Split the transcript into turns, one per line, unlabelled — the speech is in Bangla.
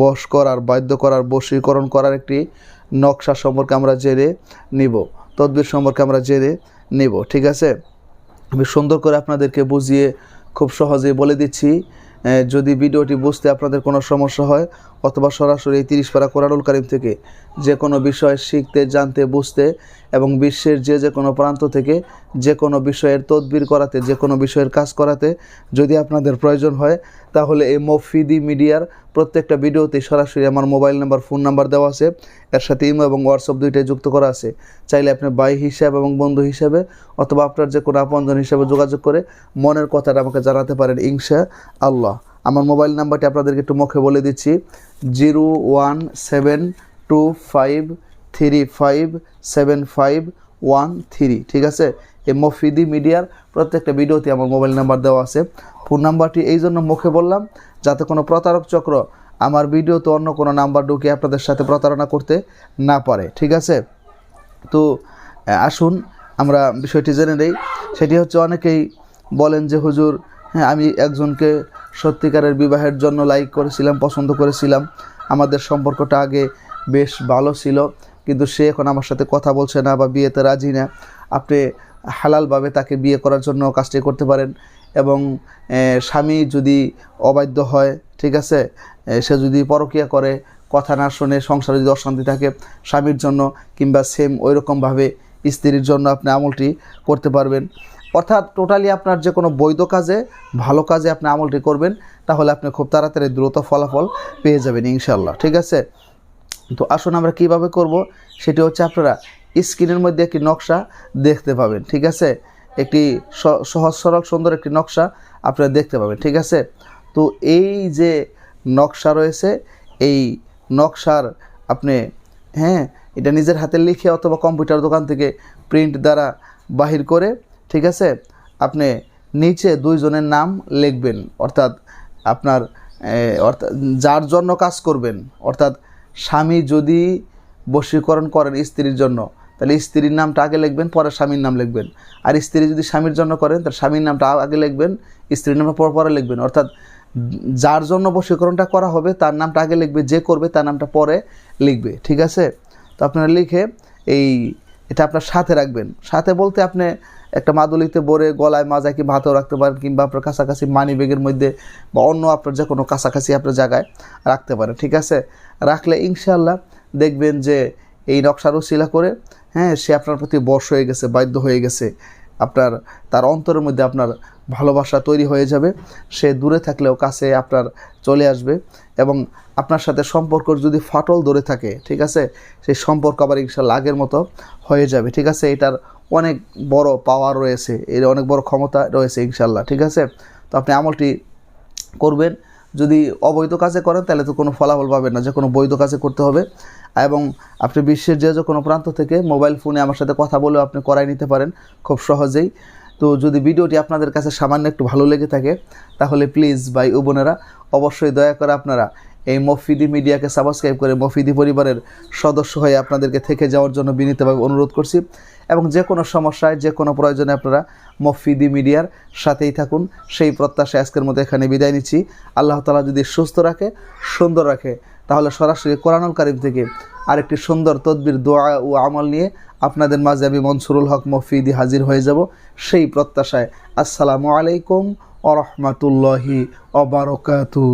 বশ করার, বাধ্য করার, বশীকরণ করার একটি নকশা সম্পর্কে আমরা জেনে নিব, তদবির সম্পর্কে আমরা জেনে নিব, ঠিক আছে? আমি সুন্দর করে আপনাদেরকে বুঝিয়ে খুব সহজে বলে দিচ্ছি যদি ভিডিওটি বুঝতে আপনাদের কোনো সমস্যা হয়, অথবা সরাসরি এই তিরিশ পারা কোরআনুল কারিম থেকে যে কোনো বিষয় শিখতে, জানতে, বুঝতে এবং বিশ্বের যে যে কোনো প্রান্ত থেকে যে কোনো বিষয়ের তদবির করাতে, যে কোনো বিষয়ের কাজ করাতে যদি আপনাদের প্রয়োজন হয়, তাহলে এই মফিদি মিডিয়ার প্রত্যেকটা ভিডিওতে সরাসরি আমার মোবাইল নাম্বার, ফোন নাম্বার দেওয়া আছে। এর সাথে ইমো এবং হোয়াটসঅ্যাপ দুইটাই যুক্ত করা আছে। চাইলে আপনি ভাই হিসাবে এবং বন্ধু হিসাবে অথবা আপনার যে কোনো আপনজন হিসাবে যোগাযোগ করে মনের কথাটা আমাকে জানাতে পারেন, ইনশা আল্লাহ। আমার মোবাইল নাম্বারটি আপনাদেরকে একটু মুখে বলে দিচ্ছি, zero one seven two five three five seven five one three ঠিক আছে? এই মফিদি মিডিয়ার প্রত্যেকটা ভিডিওতে আমার মোবাইল নাম্বার দেওয়া আছে। ফোন নাম্বারটি এই জন্য মুখে বললাম, যাতে কোনো প্রতারক চক্র আমার ভিডিওতে অন্য কোনো নাম্বার ঢুকিয়ে আপনাদের সাথে প্রতারণা করতে না পারে, ঠিক আছে? তো আসুন, আমরা বিষয়টি জেনে নেই। সেটি হচ্ছে অনেকেই বলেন যে, হুজুর হ্যাঁ আমি একজনকে সত্যিকারের বিবাহের জন্য লাইক করেছিলাম, পছন্দ করেছিলাম। আমাদের সম্পর্কটা আগে বেশ ভালো ছিল। কিন্তু সে এখন আমার সাথে কথা বলছে না বা বিয়েতে রাজি না। আপনি হালালভাবে তাকে বিয়ে করার জন্য কাজটি করতে পারেন এবং স্বামী যদি অবাধ্য হয়, ঠিক আছে সে যদি পরকিয়া করে, কথা না শুনে সংসারে যদি অশান্তি থাকে স্বামীর জন্য কিংবা সেম ওই রকমভাবে স্ত্রীর জন্য আপনি আমলটি করতে পারবেন। অর্থাৎ টোটালি আপনার যে কোনো বৈধ কাজে, ভালো কাজে আপনি আমলটি করবেন, তাহলে আপনি খুব তাড়াতাড়ি দ্রুত ফলাফল পেয়ে যাবেন ইনশাল্লাহ ঠিক আছে? তো আসুন আমরা কীভাবে করব? সেটি হচ্ছে আপনারা স্ক্রিনের মধ্যে একটি নকশা দেখতে পাবেন, ঠিক আছে? একটি সহজ সরল সুন্দর একটি নকশা আপনারা দেখতে পাবেন, ঠিক আছে? তো এই যে নকশা রয়েছে, এই নকশার আপনি হ্যাঁ এটা নিজের হাতে লিখে অথবা কম্পিউটার দোকান থেকে প্রিন্ট দ্বারা বাহির করে, ঠিক আছে? আপনি নিচে দুইজনের নাম লিখবেন, অর্থাৎ আপনার অর্থাৎ যার জন্য কাজ করবেন, অর্থাৎ স্বামী যদি বশীকরণ করেন স্ত্রীর জন্য, তাহলে স্ত্রীর নামটা আগে লিখবেন, পরে স্বামীর নাম লিখবেন। আর স্ত্রী যদি স্বামীর জন্য করেন, তাহলে স্বামীর নামটা আগে লিখবেন, স্ত্রীর নামটা পরে পরে লিখবেন। অর্থাৎ যার জন্য বশীকরণটা করা হবে, তার নামটা আগে লিখবে, যে করবে তার নামটা পরে লিখবে, ঠিক আছে? তো আপনারা লিখে এই, এটা আপনার সাথে রাখবেন। সাথে বলতে আপনি একটা মাদুলিতে ভরে গলায় মাজায় কি ভাতেও রাখতে পারেন কিংবা আপনার কাছাকাছি মানি ব্যাগের মধ্যে বা অন্য আপনার যে কোনো কাছাকাছি আপনার জায়গায় রাখতে পারেন, ঠিক আছে? রাখলে ইনশাল্লাহ দেখবেন যে এই নকশার শিলা করে হ্যাঁ সে আপনার প্রতি বর্ষ হয়ে গেছে, বাধ্য হয়ে গেছে। আপনার, তার অন্তরের মধ্যে আপনার ভালোবাসা তৈরি হয়ে যাবে। সে দূরে থাকলেও কাছে আপনার চলে আসবে এবং আপনার সাথে সম্পর্ক যদি ফাটল ধরে থাকে, ঠিক আছে? সেই সম্পর্ক আবার ইনশাল্লাহ আগের মতো হয়ে যাবে, ঠিক আছে? এটার অনেক বড় পাওয়ার রয়েছে, এর অনেক বড় ক্ষমতা রয়েছে ইনশাল্লাহ ঠিক আছে? তো আপনি আমলটি করবেন। যদি অবৈধ কাজে করেন, তাহলে তো কোনো ফলাফল পাবেন না, যে কোনো বৈধ কাজে করতে হবে। এবং আপনি বিশ্বের যে যে কোনো প্রান্ত থেকে মোবাইল ফোনে আমার সাথে কথা বলেও আপনি করাই নিতে পারেন, খুব সহজেই। তো যদি ভিডিওটি আপনাদের কাছে সামান্য একটু ভালো লেগে থাকে, তাহলে প্লিজ ভাই ও বোনেরা, অবশ্যই দয়া করে আপনারা এই মফিদি মিডিয়াকে সাবস্ক্রাইব করে মফিদি পরিবারের সদস্য হয়ে আপনাদেরকে থেকে যাওয়ার জন্য বিনীতভাবে অনুরোধ করছি। এবং যে কোনো সমস্যায়, যে কোনো প্রয়োজনে আপনারা মফিদি মিডিয়ার সাথেই থাকুন। সেই প্রত্যাশা আজকের মতো এখানে বিদায় নিচ্ছি। আল্লাহ তালা যদি সুস্থ রাখে, সুন্দর রাখে, তাহলে সরাসরি কোরআনুল কারিম থেকে আরেকটি সুন্দর তদবির, দোয়া ও আমল নিয়ে আপনাদের মাঝে আমি মনসুরুল হক মফিদি হাজির হয়ে যাব। সেই প্রত্যাশায় আসসালামু আলাইকুম আ রহমতুল্লাহি অবরকাতু